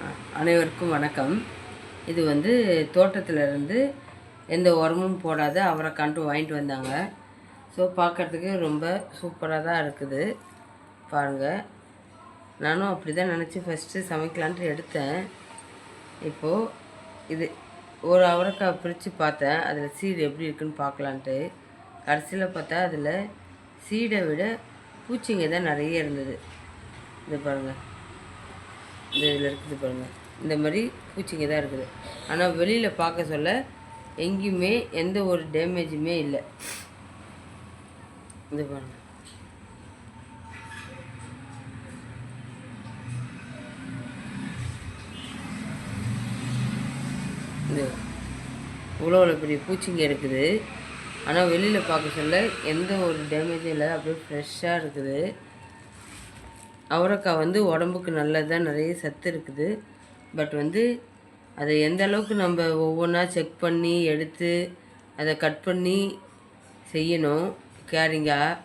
அனைவருக்கும் வணக்கம். இது வந்து தோட்டத்தில் இருந்து எந்த உரமும் போடாத அவரைக்கான்ட்டு வாங்கிட்டு வந்தாங்க. ஸோ பார்க்குறதுக்கு ரொம்ப சூப்பராக தான் இருக்குது. பாருங்கள் நானும் அப்படி தான் நினச்சி ஃபஸ்ட்டு சமைக்கலான்ட்டு எடுத்தேன். இப்போது இது ஒரு அவரைக்காய் பிரித்து பார்த்தேன். அதில் சீடு எப்படி இருக்குன்னு பார்க்கலான்ட்டு. கடைசியில் பார்த்தா அதில் சீடை விட பூச்சிங்க தான் நிறைய இருந்தது. இது பாருங்கள் இந்த இதில் இருக்குது பாருங்கள் இந்த மாதிரி பூச்சிங்க தான் இருக்குது. ஆனால் வெளியில் பார்க்க சொல்ல எங்கேயுமே எந்த ஒரு டேமேஜுமே இல்லை. இது பாருங்க. இது. இவ்வளோ பெரிய பூச்சிங்க இருக்குது. ஆனால் வெளியில் பார்க்க சொல்ல எந்த ஒரு டேமேஜும் இல்லை. அப்படியே ஃப்ரெஷ்ஷாக இருக்குது. அவரைக்காய் வந்து உடம்புக்கு நல்லதாக நிறைய சத்து இருக்குது. பட் வந்து அதை எந்த அளவுக்கு நம்ம ஒவ்வொன்றா செக் பண்ணி எடுத்து அதை கட் பண்ணி செய்யணும் கேரிங்காக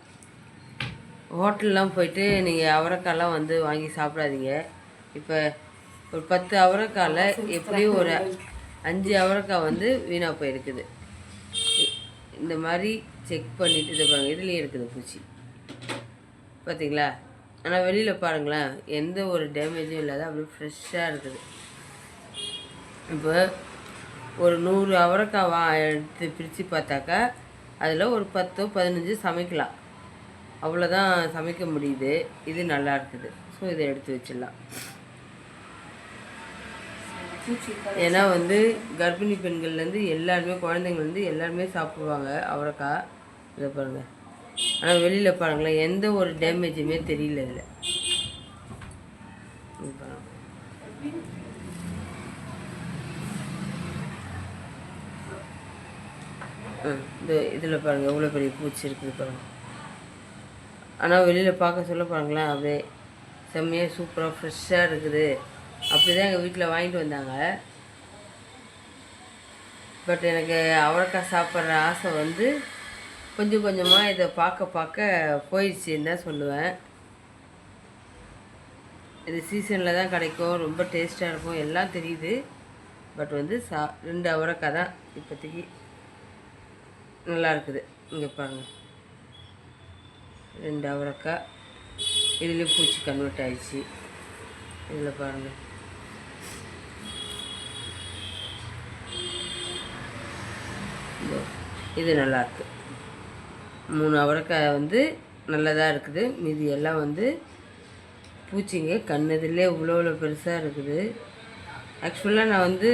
ஹோட்டல்லாம் போயிட்டு நீங்கள் அவரைக்காய்லாம் வந்து வாங்கி சாப்பிடாதீங்க. இப்போ ஒரு பத்து அவரைக்காயில் எப்படியும் ஒரு அஞ்சு அவரைக்காய் வந்து வீணாக போயிருக்குது. இந்த மாதிரி செக் பண்ணிட்டு இது பாருங்க இதுலேயும் இருக்குது பூச்சி. பார்த்தீங்களா ஆனால் வெளியில் பாருங்களேன் எந்த ஒரு டேமேஜும் இல்லாத அப்படியே ஃப்ரெஷ்ஷாக இருக்குது. இப்போ ஒரு நூறு அவரைக்காய் வா எடுத்து பிரித்து பார்த்தாக்கா அதில் ஒரு பத்தோ பதினஞ்சு சமைக்கலாம். அவ்வளோதான் சமைக்க முடியுது. இது நல்லா இருக்குது. ஸோ இதை எடுத்து வச்சிடலாம். ஏன்னா வந்து கர்ப்பிணி பெண்கள்லேருந்து எல்லாருமே குழந்தைங்கள்லேருந்து எல்லாருமே சாப்பிடுவாங்க அவரைக்காய் இதை பாருங்கள் ஆனால் வெளியில் பாருங்களேன் எந்த ஒரு டேமேஜுமே தெரியல இதில். இது இந்த இதில் பாருங்கள் எவ்வளோ பெரிய பூச்சி இருக்குது பாருங்கள் ஆனால் வெளியில் பார்க்க சொல்ல பாருங்களேன் அப்படியே செம்மையாக சூப்பராக ஃப்ரெஷ்ஷாக இருக்குது. அப்படி தான் எங்கள் வீட்டில் வாங்கிட்டு வந்தாங்க. பட் எனக்கு அவரைக்காய் சாப்பிட்ற ஆசை வந்து கொஞ்சம் கொஞ்சமாக இதை பார்க்க பார்க்க போயிடுச்சுன்னு தான் சொல்லுவேன்? இது சீசனில் தான் கிடைக்கும் ரொம்ப டேஸ்ட்டாக இருக்கும் எல்லாம் தெரியுது. பட் வந்து சா ரெண்டு அவரைக்காய் தான் இப்போதைக்கு நல்லா இருக்குது. இங்கே பாருங்கள் ரெண்டு அவரைக்காய். இதுலேயும் பூச்சி கன்வெர்ட் ஆயிடுச்சு. இதில் பாருங்கள் இது நல்லாயிருக்கு மூணு அவரைக்காய் வந்து நல்லதாக இருக்குது. மீதி எல்லாம் வந்து பூச்சிங்க. கண்ணதிலே இவ்வளோ இவ்வளோ பெருசாக இருக்குது. ஆக்சுவலாக நான் வந்து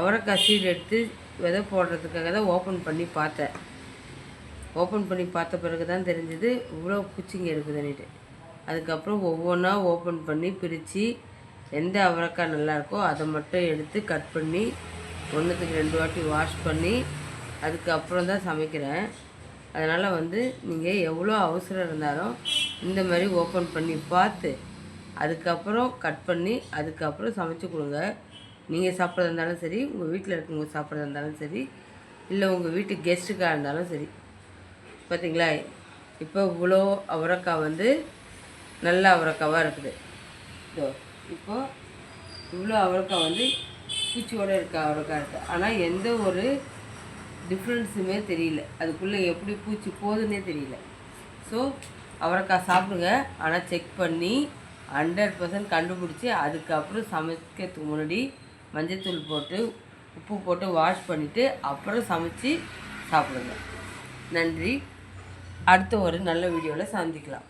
அவரைக்காய் சீடு எடுத்து விதை போடுறதுக்காக தான் ஓப்பன் பண்ணி பார்த்தேன். ஓப்பன் பண்ணி பார்த்த பிறகு தான் தெரிஞ்சது இவ்வளோ பூச்சிங்க இருக்குதுன்னுட்டு அதுக்கப்புறம் ஒவ்வொன்றா ஓப்பன் பண்ணி பிரித்து எந்த அவரைக்காய் நல்லாயிருக்கோ அதை மட்டும் எடுத்து கட் பண்ணி ஒன்றுத்துக்கு ரெண்டு வாட்டி வாஷ் பண்ணி அதுக்கப்புறம் தான் சமைக்கிறேன். அதனால் வந்து நீங்கள் எவ்வளோ அவசரம் இருந்தாலும் இந்த மாதிரி ஓப்பன் பண்ணி பார்த்து அதுக்கப்புறம் கட் பண்ணி அதுக்கப்புறம் சமைச்சு கொடுங்க. நீங்கள் சாப்பிட்றதா இருந்தாலும் சரி உங்கள் வீட்டில் இருக்கவங்க சாப்பிட்றதா இருந்தாலும் சரி இல்லை உங்கள் வீட்டு கெஸ்ட்டுக்காக இருந்தாலும் சரி. பார்த்தீங்களா இப்போ இவ்வளோ அவரைக்காய் வந்து நல்ல அவரைக்காவாக இருக்குது. இதோ இப்போது இவ்வளோ அவரக்காய் வந்து பூச்சியோட இருக்க அவரக்காய் இருக்குது ஆனால் எந்த ஒரு டிஃப்ரென்ஸுமே தெரியல. அதுக்குள்ளே எப்படி பூச்சி போகுதுன்னே தெரியல. ஸோ அவரைக்காய் சாப்பிடுங்க. ஆனால் செக் பண்ணி ஹண்ட்ரட் பர்சன்ட் கண்டுபிடிச்சி அதுக்கப்புறம் சமைக்கிறதுக்கு முன்னாடி மஞ்சத்தூள் போட்டு உப்பு போட்டு வாஷ் பண்ணிவிட்டு அப்புறம் சமைச்சு சாப்பிடுங்க. நன்றி. அடுத்த ஒரு நல்ல வீடியோவில் சந்திக்கலாம்.